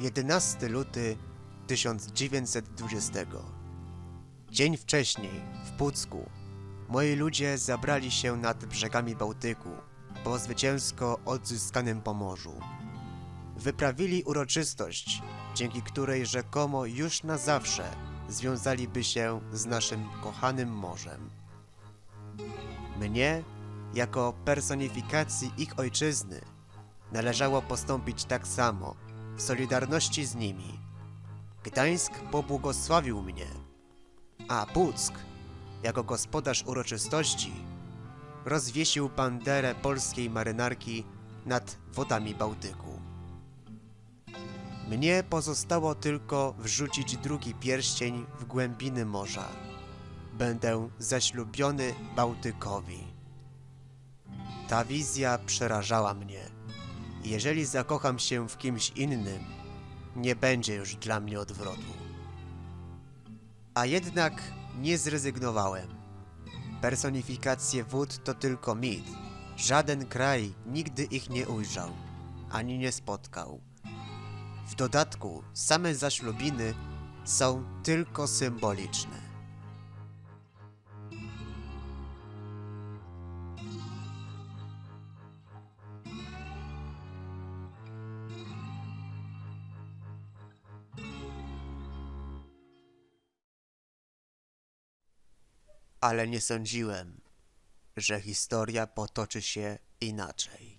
11 luty 1920. Dzień wcześniej, w Pucku, moi ludzie zabrali się nad brzegami Bałtyku po zwycięsko odzyskanym Pomorzu. Wyprawili uroczystość, dzięki której rzekomo już na zawsze związaliby się z naszym kochanym morzem. Mnie, jako personifikacji ich ojczyzny, należało postąpić tak samo, solidarności z nimi. Gdańsk pobłogosławił mnie, a Puck, jako gospodarz uroczystości, rozwiesił banderę polskiej marynarki nad wodami Bałtyku. Mnie pozostało tylko wrzucić drugi pierścień w głębiny morza. Będę zaślubiony Bałtykowi. Ta wizja przerażała mnie. Jeżeli zakocham się w kimś innym, nie będzie już dla mnie odwrotu. A jednak nie zrezygnowałem. Personifikacje wód to tylko mit. Żaden kraj nigdy ich nie ujrzał, ani nie spotkał. W dodatku same zaślubiny są tylko symboliczne. Ale nie sądziłem, że historia potoczy się inaczej.